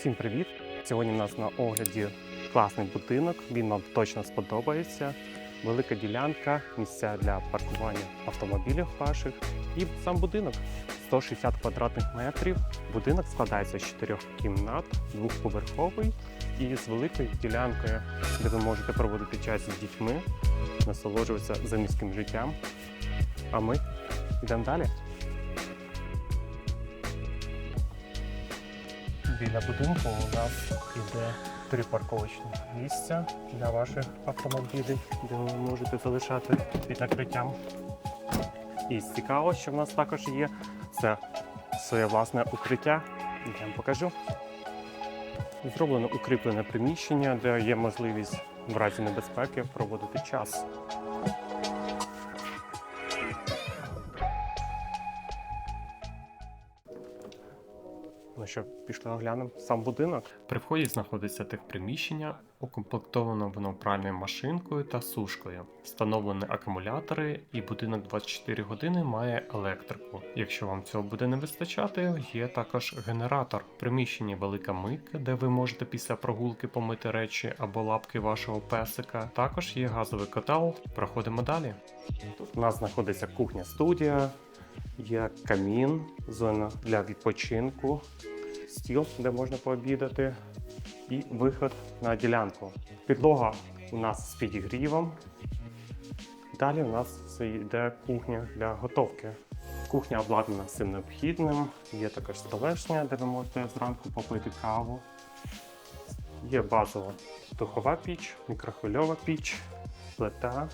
Всім привіт! Сьогодні у нас на огляді класний будинок. Він вам точно сподобається. Велика ділянка, місця для паркування автомобілів ваших і сам будинок 160 квадратних метрів. Будинок складається з чотирьох кімнат, двохповерховий і з великою ділянкою, де ви можете проводити час з дітьми, насолоджуватися заміським життям. А ми йдемо далі. Біля будинку у нас іде три парковочні місця для ваших автомобілів, де ви можете залишати під накриттям. І цікаво, що в нас також є це своє власне укриття. Я вам покажу. Зроблено укріплене приміщення, де є можливість в разі небезпеки проводити час. Ну що, пішли оглянемо сам будинок. При вході знаходиться техприміщення, укомплектовано воно пральною машинкою та сушкою. Встановлені акумулятори, і будинок 24 години має електрику. Якщо вам цього буде не вистачати, є також генератор. В приміщенні велика мийка, де ви можете після прогулки помити речі або лапки вашого песика. Також є газовий котел. Проходимо далі. Тут у нас знаходиться кухня-студія, є камін, зона для відпочинку, стіл, де можна пообідати, і виход на ділянку. Підлога у нас з підігрівом. Далі у нас це йде кухня для готовки. Кухня обладнана всім необхідним. Є також столешня, де ви можете зранку попити каву. Є базова духова піч, мікрохвильова піч, плита.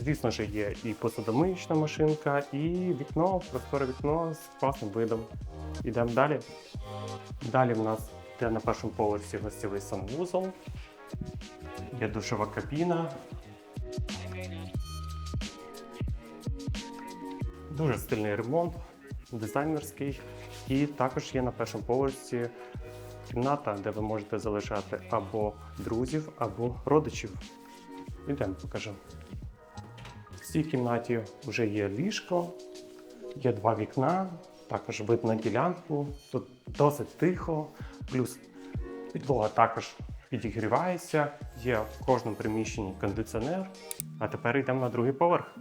Звісно ж, є і посудомиючна машинка, і вікно, просторе вікно з класним видом. Йдемо далі. Далі в нас йде на першому поверсі гостєвий санвузол, є душова кабіна. Дуже стильний ремонт, дизайнерський. І також є на першому поверсі кімната, де ви можете залишати або друзів, або родичів. Йдемо покажу. Цій кімнаті вже є ліжко, є два вікна, також вид на ділянку. Тут досить тихо, плюс підлога також підігрівається, є в кожному приміщенні кондиціонер. А тепер йдемо на другий поверх.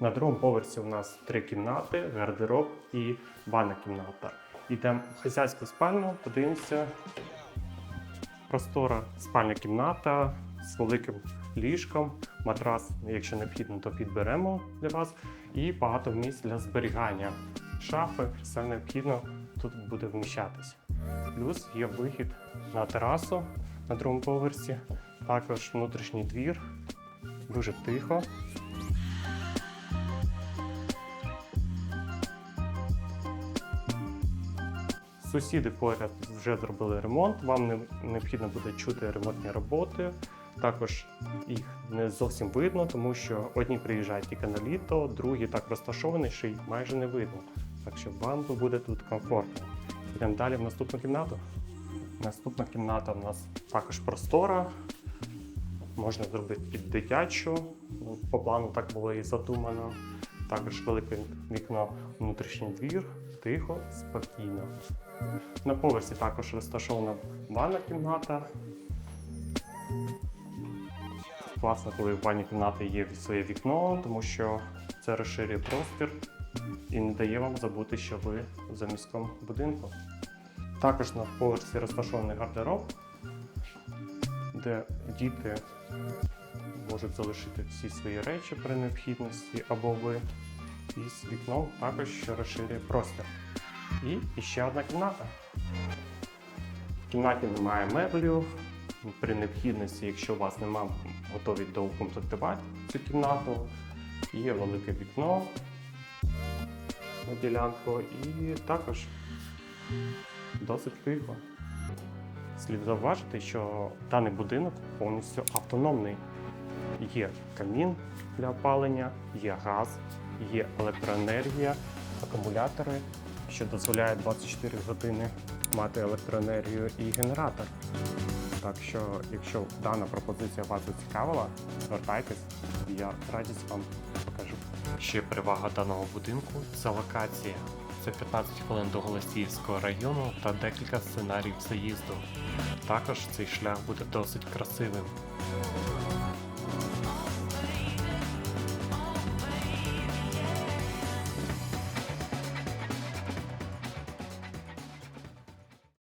На другому поверсі у нас три кімнати, гардероб і ванна кімната. Йдемо в хазяйську спальню, подивимося. Простора спальня кімната з великим ліжком, матрас, якщо необхідно, то підберемо для вас. І багато місць для зберігання. Шафи, все необхідно тут буде вміщатись. Плюс є вихід на терасу на другому поверсі, також внутрішній двір, дуже тихо. Сусіди поряд вже зробили ремонт. Вам не необхідно буде чути ремонтні роботи. Також їх не зовсім видно, тому що одні приїжджають тільки на літо, другі так розташовані, що їх майже не видно. Так що вам буде тут комфортно. Йдемо далі в наступну кімнату. Наступна кімната у нас також простора. Можна зробити під дитячу. По плану так було і задумано. Також велике вікно, внутрішній двір, тихо, спокійно. На поверсі також розташована ванна кімната. Класно, коли в ванні кімнати є своє вікно, тому що це розширює простір і не дає вам забути, що ви в заміському будинку. Також на поверсі розташований гардероб, де діти можуть залишити всі свої речі при необхідності або ви. І з вікном також розширює простір. І ще одна кімната. В кімнаті немає меблів. При необхідності, якщо у вас немає, готові доукомплектувати цю кімнату. Є велике вікно на ділянку і також досить тихо. Слід зауважити, що даний будинок повністю автономний. Є камін для опалення, є газ, є електроенергія, акумулятори, що дозволяє 24 години мати електроенергію і генератор. Так що, якщо дана пропозиція вас зацікавила, звертайтесь, я радість вам покажу. Ще перевага даного будинку це локація. Це 15 хвилин до Голосіївського району та декілька сценаріїв заїзду. Також цей шлях буде досить красивим.